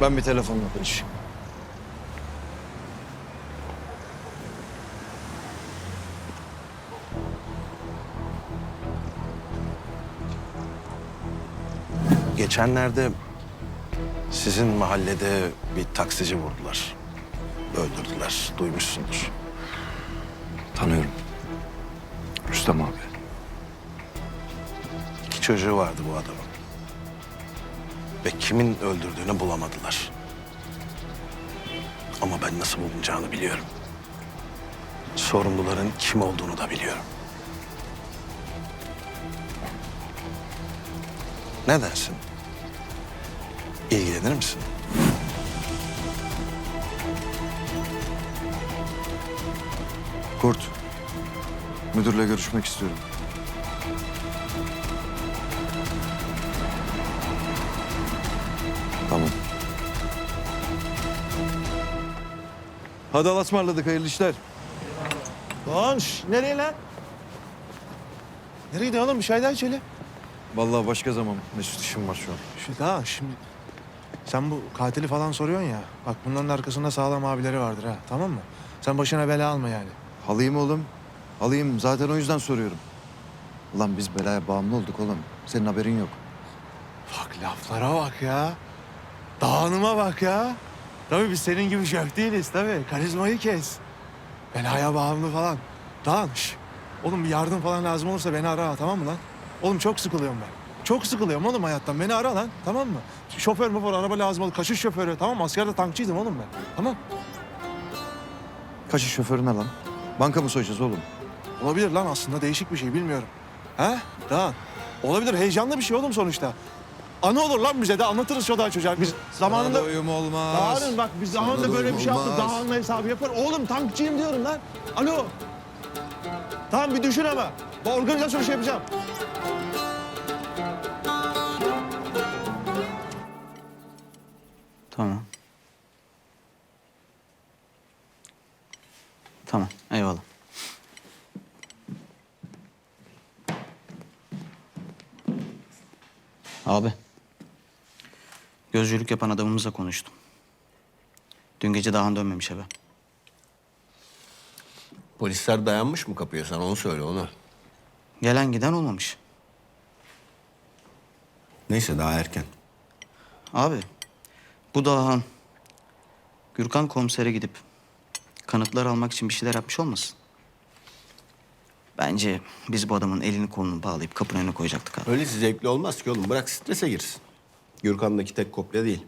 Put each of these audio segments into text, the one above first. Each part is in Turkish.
Ben bir telefonla konuşayım. Geçenlerde sizin mahallede bir taksici vurdular. Öldürdüler. Duymuşsundur. Tanıyorum. Rüstem abi. İki çocuğu vardı bu adamın. Ve kimin öldürdüğünü bulamadılar. Ama ben nasıl bulunacağını biliyorum. Sorumluların kim olduğunu da biliyorum. Ne dersin? İlgilenir misin? Kurt. Müdürle görüşmek istiyorum. Hadi Allah'a ısmarladık. Hayırlı işler. Lan şş, nereye lan? Nereye gidiyorsun oğlum? Bir şey daha söyle. Vallahi başka zaman. Mesut işim var şu an. Şu daha şimdi sen bu katili falan soruyorsun ya. Bak bunların arkasında sağlam abileri vardır ha. Tamam mı? Sen başına bela alma yani. Halayım oğlum. Halayım. Zaten o yüzden soruyorum. Ulan biz belaya bağımlı olduk oğlum. Senin haberin yok. Bak laflara bak ya. Dağınıma bak ya. Tabii biz senin gibi şöf değiliz tabii. Karizmayı kes. Belaya bağımlı falan. Dağın şş. Oğlum bir yardım falan lazım olursa beni ara tamam mı lan? Oğlum çok sıkılıyorum ben. Çok sıkılıyorum oğlum hayattan. Beni ara lan tamam mı? Şoför mü var araba lazım olur. Kaçış şoförü tamam mı? Askerde tankçıydım oğlum ben. Tamam. Kaçış şoförü ne lan? Banka mı soyacağız oğlum? Olabilir lan aslında değişik bir şey bilmiyorum. Ha? Dağın. Olabilir heyecanlı bir şey oğlum sonuçta. Anı olur lan bize de anlatırız şu daha çocuğa. Biz zamanında... uyum olmaz. Dağın'ın bak biz zamanında Sana da böyle bir şey yaptık. olmaz. Dağın'la hesabı yapar. Oğlum tankçıyım diyorum lan. Alo. Tamam bir düşün ama. Bu organizasyon şey yapacağım. Tamam. Tamam, eyvallah. Abi. Gözcülük yapan adamımızla konuştum. Dün gece daha dönmemiş eve. Polisler dayanmış mı kapıya sen onu söyle onu. Gelen giden olmamış. Neyse daha erken. Abi, bu Dahan Gürkan komisere gidip kanıtlar almak için bir şeyler yapmış olmasın? Bence biz bu adamın elini kolunu bağlayıp kapının önüne koyacaktık abi. Öylesi zevkli olmaz ki oğlum bırak strese girsin. Gürkan'daki tek kopya değil.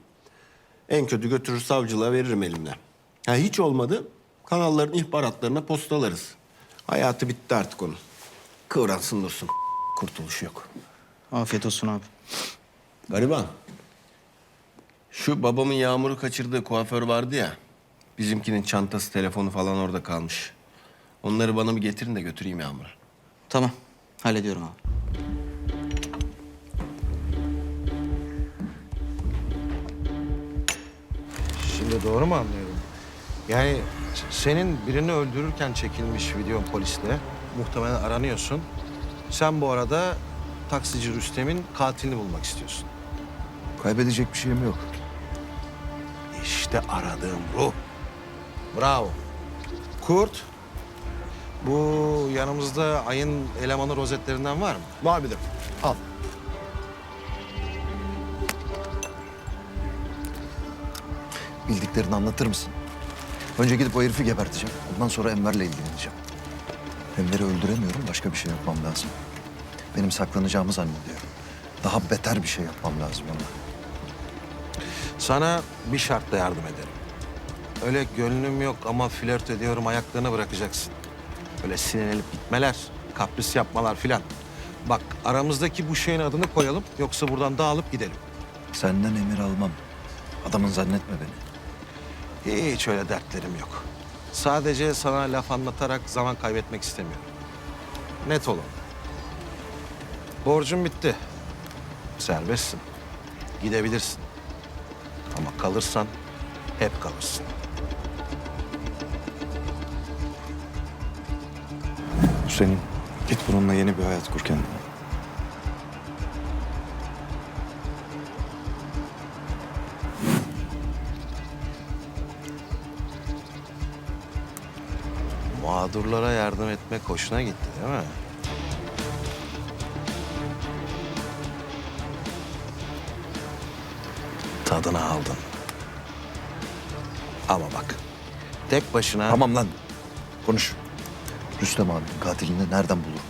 En kötü götürür savcılığa veririm elimle. Ha hiç olmadı kanalların ihbaratlarına postalarız. Hayatı bitti artık onun. Kıvransın dursun. Kurtuluş yok. Afiyet olsun abi. Gariban. Şu babamın Yağmur'u kaçırdığı kuaför vardı ya. Bizimkinin çantası, telefonu falan orada kalmış. Onları bana bir getirin de götüreyim Yağmur'a. Tamam, hallediyorum abi. Şimdi doğru mu anlıyorum? Yani senin birini öldürürken çekilmiş videon poliste muhtemelen aranıyorsun. Sen bu arada taksici Rüstem'in katilini bulmak istiyorsun. Kaybedecek bir şeyim yok. İşte aradığım ruh. Bravo. Kurt, bu yanımızda ayın elemanı rozetlerinden var mı? Var bir de. Bildiklerini anlatır mısın? Önce gidip o herifi geberteceğim. Ondan sonra Enver'le ilgileneceğim. Enver'i öldüremiyorum. Başka bir şey yapmam lazım. Benim saklanacağımı zannediyor. Daha beter bir şey yapmam lazım ona. Sana bir şartla yardım ederim. Öyle gönlüm yok ama flört ediyorum ayaklarını bırakacaksın. Öyle sinirlenip gitmeler, kapris yapmalar filan. Bak aramızdaki bu şeyin adını koyalım yoksa buradan dağılıp gidelim. Senden emir almam. Adamın zannetme beni. Hiç öyle dertlerim yok. Sadece sana laf anlatarak zaman kaybetmek istemiyorum. Net olun. Borcun bitti. Serbestsin. Gidebilirsin. Ama kalırsan hep kalırsın. Hüseyin git bununla yeni bir hayat kur kendine. Mağdurlara yardım etmek hoşuna gitti değil mi? Tadını aldın. Ama bak, tek başına... Tamam lan. Konuş. Rüstem abinin katilini nereden bulurum?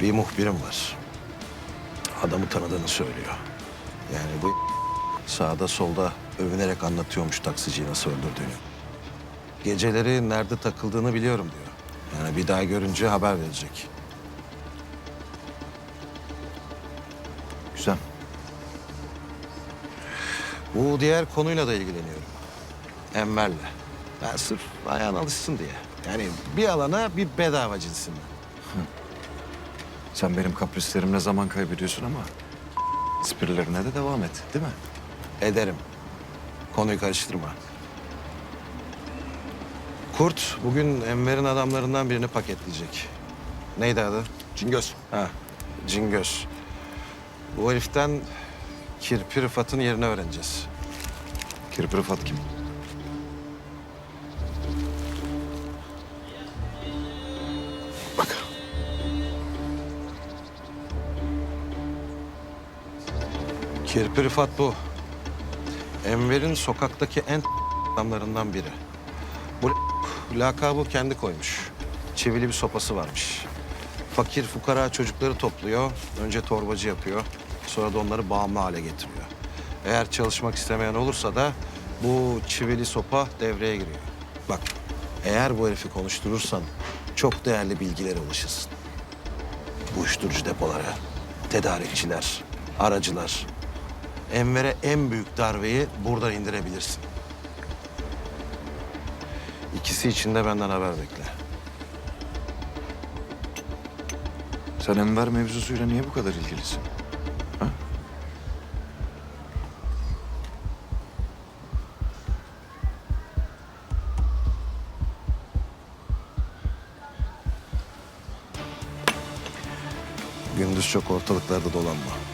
Bir muhbirim var. Adamı tanıdığını söylüyor. Yani bu sağda solda övünerek anlatıyormuş taksiciyi nasıl öldürdüğünü. Geceleri nerede takıldığını biliyorum diyor. Yani bir daha görünce haber verecek. Güzel. Bu diğer konuyla da ilgileniyorum. Enver'le. Ben sırf ayağın alışsın diye. Yani bir alana bir bedava cinsinden. Sen benim kaprislerimle zaman kaybediyorsun ama... ...esprilerine de devam et değil mi? Ederim. Konuyu karıştırma. Kurt bugün Enver'in adamlarından birini paketleyecek. Neydi adı? Cingöz. Ha, Cingöz. Bu heriften Kirpi Rıfat'ın yerini öğreneceğiz. Kirpi Rıfat kim? Bak. Kirpi Rıfat bu. Enver'in sokaktaki en adamlarından biri. Bu lakabı kendi koymuş. Çivili bir sopası varmış. Fakir fukara çocukları topluyor. Önce torbacı yapıyor. Sonra da onları bağımlı hale getiriyor. Eğer çalışmak istemeyen olursa da bu çivili sopa devreye giriyor. Bak eğer bu herifi konuşturursan çok değerli bilgilere ulaşırsın. Uyuşturucu depoları, tedarikçiler, aracılar. Enver'e en büyük darbeyi buradan indirebilirsin. İkisi için de benden haber bekle. Sen Enver mevzusuyla niye bu kadar ilgilisin? Ha? Gündüz çok ortalıklarda dolanma.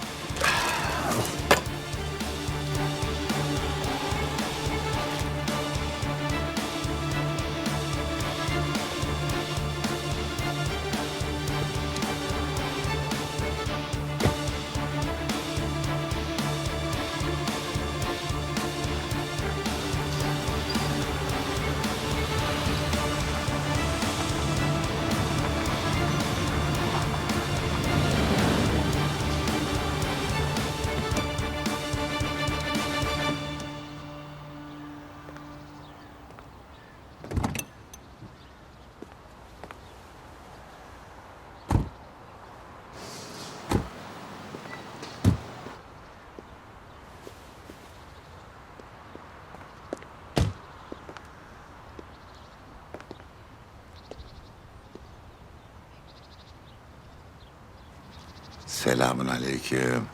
Selamun aleyküm.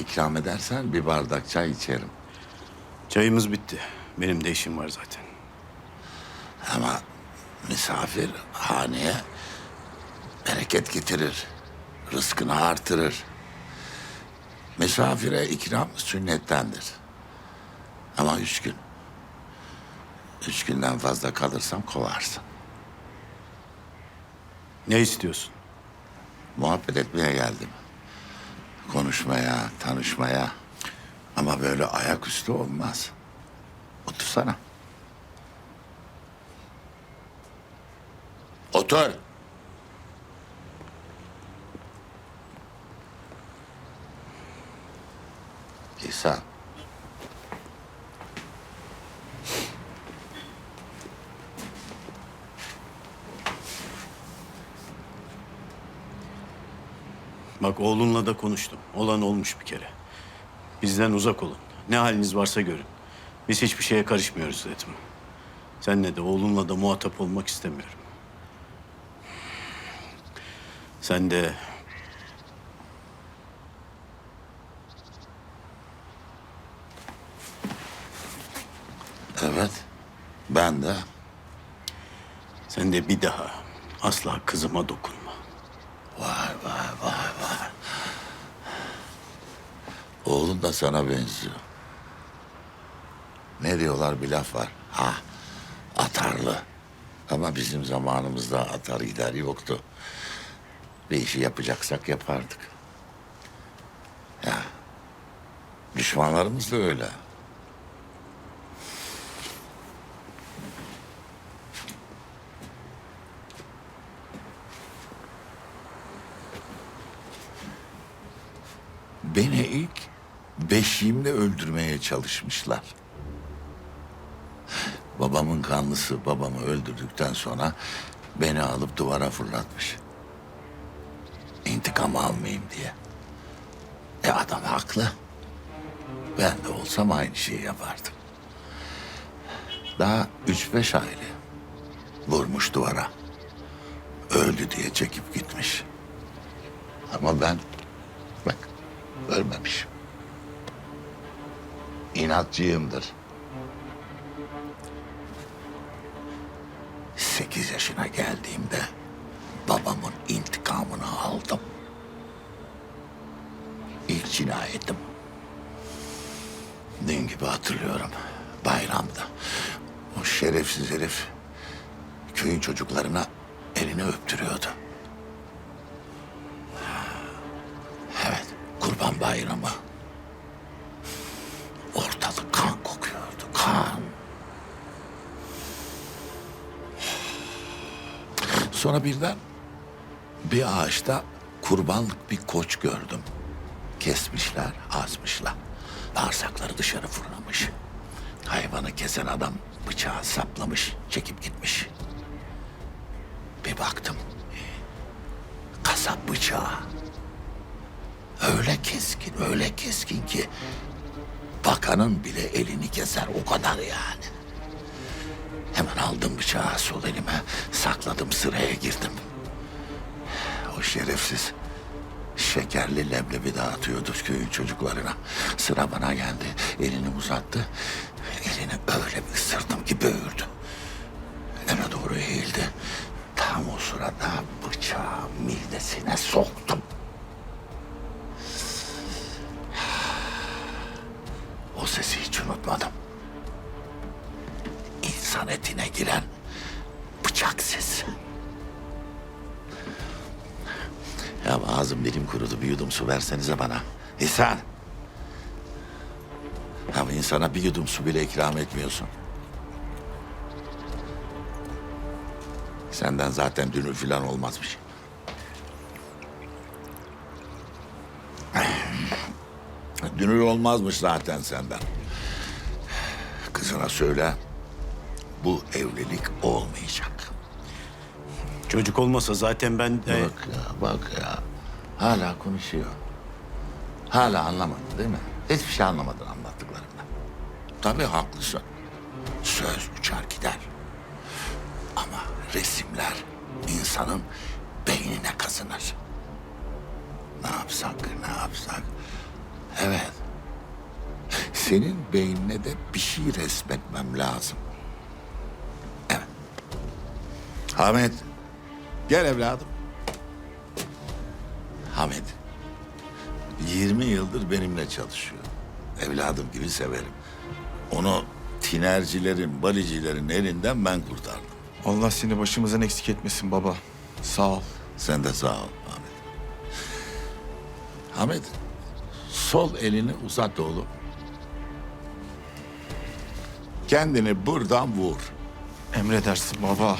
İkram edersen bir bardak çay içerim. Çayımız bitti. Benim de işim var zaten. Ama misafir haneye bereket getirir. Rızkını artırır. Misafire ikram sünnettendir. Ama üç gün. Üç günden fazla kalırsam kovarsın. Ne istiyorsun? Muhabbet etmeye geldim. Konuşmaya, tanışmaya. Ama böyle ayaküstü olmaz. Otursana. Otur. İhsan. Bak oğlunla da konuştum. Olan olmuş bir kere. Bizden uzak olun. Ne haliniz varsa görün. Biz hiçbir şeye karışmıyoruz dedim. Senle de oğlunla da muhatap olmak istemiyorum. Sen de Evet. Ben de. sen de bir daha asla kızıma dokunma. Oğlun da sana benziyor. Ne diyorlar bir laf var. Ha atarlı. Ama bizim zamanımızda atar gider yoktu. Bir işi yapacaksak yapardık. Ya düşmanlarımız da öyle. Beni ilk beşiğimle öldürmeye çalışmışlar. Babamın kanlısı babamı öldürdükten sonra beni alıp duvara fırlatmış. İntikam almayayım diye. E adam haklı. Ben de olsam aynı şeyi yapardım. Daha üç beş aile vurmuş duvara. Öldü diye çekip gitmiş. Ama ben bak ölmemişim. İnatçıyımdır. Sekiz yaşına geldiğimde babamın intikamını aldım. İlk cinayetim. Dün gibi hatırlıyorum. Bayramda. O şerefsiz herif köyün çocuklarına elini öptürüyordu. Evet, kurban bayramı. Sonra birden bir ağaçta kurbanlık bir koç gördüm. Kesmişler, asmışlar. Bağırsakları dışarı fırlamış. Hayvanı kesen adam bıçağı saplamış, çekip gitmiş. Bir baktım. Kasap bıçağı. Öyle keskin, öyle keskin ki bakanın bile elini keser o kadar yani. Hemen aldım bıçağı sol elime, sakladım sıraya girdim. O şerefsiz şekerli leblebi dağıtıyordu köyün çocuklarına. Sıra bana geldi, elini uzattı. Elini öyle bir ısırdım ki böğürdü. Eve doğru eğildi. Tam o sırada bıçağı midesine soktum. Versenize bana. İhsan. Ya insana bir yudum su bile ikram etmiyorsun. Senden zaten dünür falan olmazmış. Dünür olmazmış zaten senden. Kızına söyle. Bu evlilik olmayacak. Çocuk olmasa zaten ben. Bak ya, bak ya. Hala konuşuyor. Hala anlamadın değil mi? Hiçbir şey anlamadın anlattıklarımdan. Tabii haklısın. Söz uçar gider. Ama resimler insanın beynine kazınır. Ne yapsak, ne yapsak? Evet. Senin beynine de bir şey resmetmem lazım. Evet. Ahmet. Gel evladım. Hamid. 20 yıldır benimle çalışıyor. Evladım gibi severim. Onu tinercilerin, balicilerin elinden ben kurtardım. Allah seni başımızdan eksik etmesin baba. Sağ ol. Sen de sağ ol Ahmet. Ahmet, sol elini uzat oğlum. Kendini buradan vur. Emredersin baba.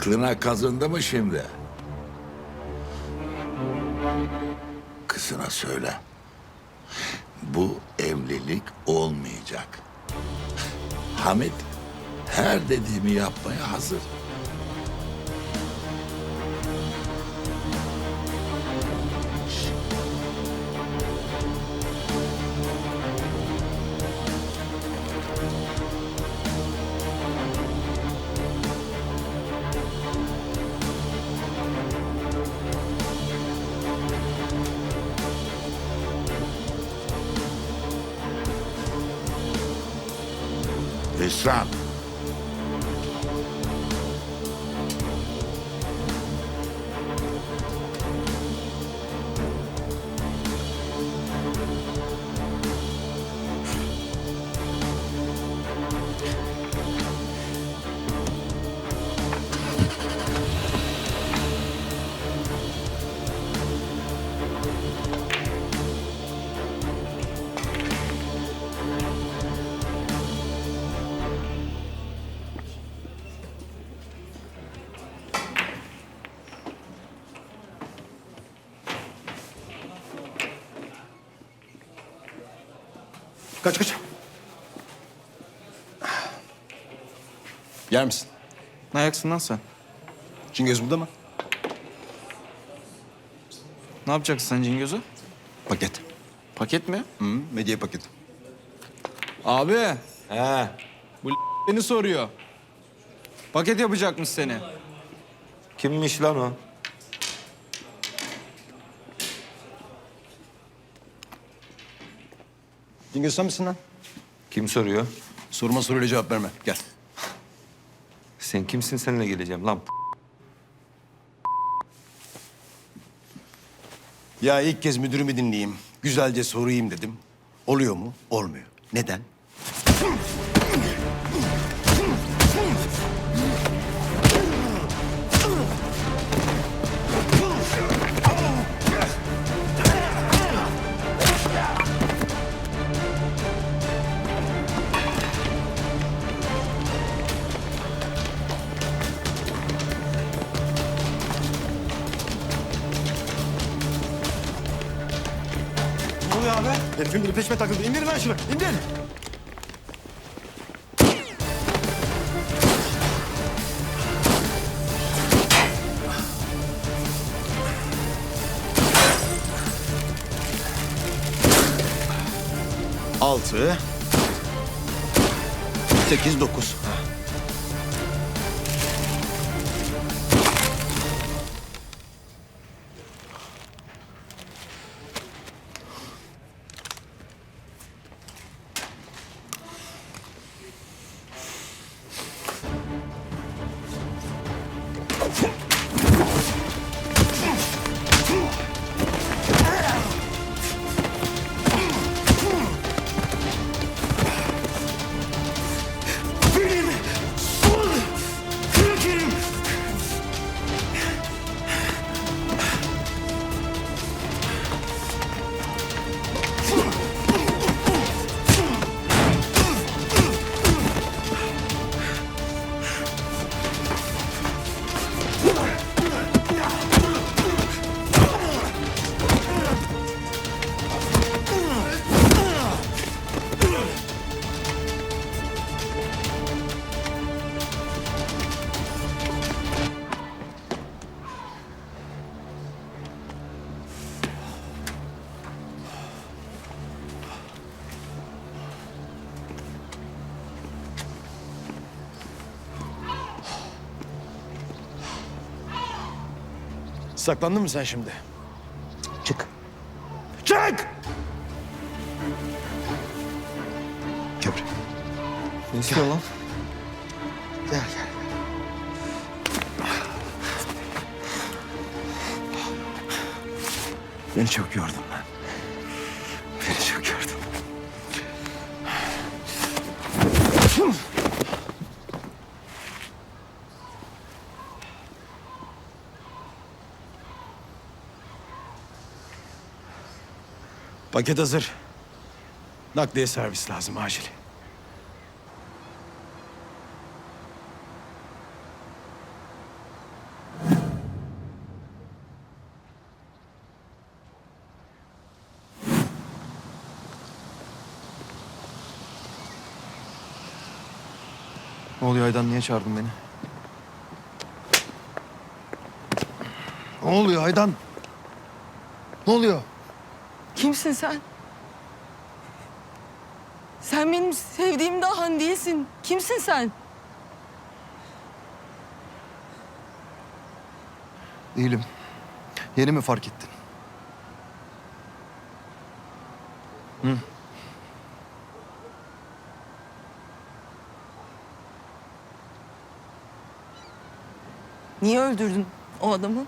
Aklına kazındı mı şimdi? Kızına söyle. Bu evlilik olmayacak. Hamit her dediğimi yapmaya hazır. Islam Kaç kaç. Yer misin? Ne ayaksın lan sen? Cingöz burada mı? Ne yapacaksın sen Cingöz'ü? Paket. Paket mi? Hı, medya paket. Abi He. beni soruyor. Paket yapacakmış seni. Kimmiş lan o? Cingöz sen misin lan? Kim soruyor? Soruma soruyla cevap verme. Gel. Sen kimsin seninle geleceğim lan? Ya ilk kez müdürümü dinleyeyim. Güzelce sorayım dedim. Oluyor mu? Olmuyor. Neden? Herifin biri peşime takıldı. İndirin lan şunu. İndirin. Altı. Sekiz, dokuz. Saklandın mı sen şimdi? Çık. Çık! Buraya. Ne istiyor lan? Gel gel. Beni çok yordun Paket hazır. Nakliye servis lazım acil. Ne oluyor Aydan? Niye çağırdın beni? Ne oluyor Aydan? Ne oluyor? Kimsin sen? Sen benim sevdiğim Dahan değilsin. Kimsin sen? Değilim. Yeni mi fark ettin? Hı. Niye öldürdün o adamı?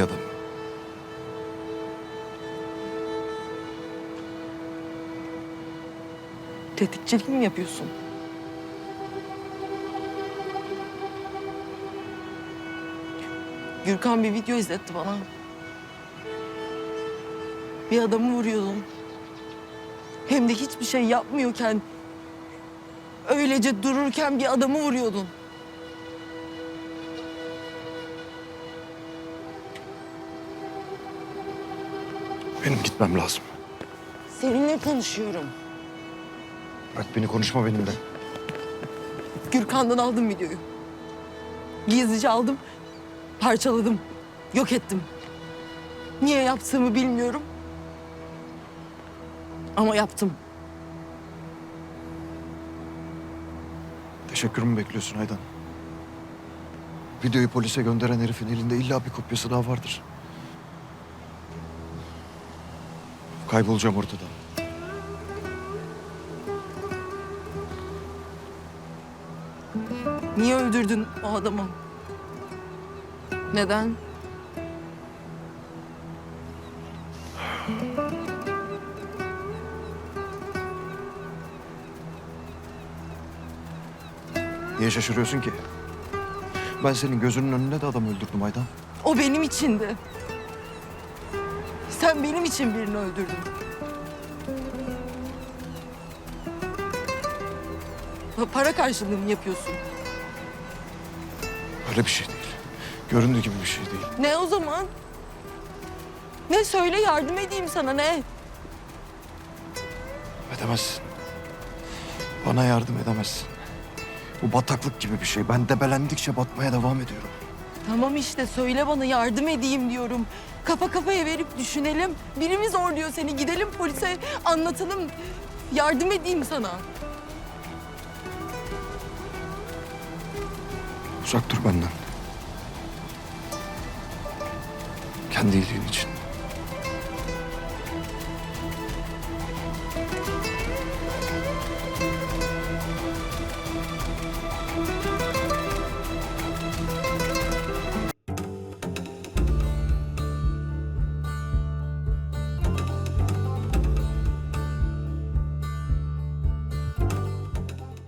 Adam? Tetikçilik mi yapıyorsun? Gürkan bir video izletti bana. Bir adamı vuruyordun. Hem de hiçbir şey yapmıyorken... ...öylece dururken bir adamı vuruyordun. Benim gitmem lazım. Seninle konuşuyorum. Bırak beni konuşma benimle. Gürkan'dan aldım videoyu. Gizlice aldım, parçaladım, yok ettim. Niye yaptığımı bilmiyorum. Ama yaptım. Teşekkürümü bekliyorsun Aydan. Videoyu polise gönderen herifin elinde illa bir kopyası daha vardır. Kaybolacağım ortadan. Niye öldürdün o adamı? Neden? Niye şaşırıyorsun ki? Ben senin gözünün önünde de adam öldürdüm Aydan. O benim içindi. Sen benim için birini öldürdün. Pa- Para karşılığı mı yapıyorsun? Öyle bir şey değil. Göründüğü gibi bir şey değil. Ne o zaman? Ne söyle yardım edeyim sana ne? Edemezsin. Bana yardım edemezsin. Bu bataklık gibi bir şey. Ben debelendikçe batmaya devam ediyorum. Tamam işte söyle bana yardım edeyim diyorum. Kafa kafaya verip düşünelim. Birimiz zorluyor seni. Gidelim polise anlatalım. Yardım edeyim sana. Uzak dur benden. Kendi iyiliğin için.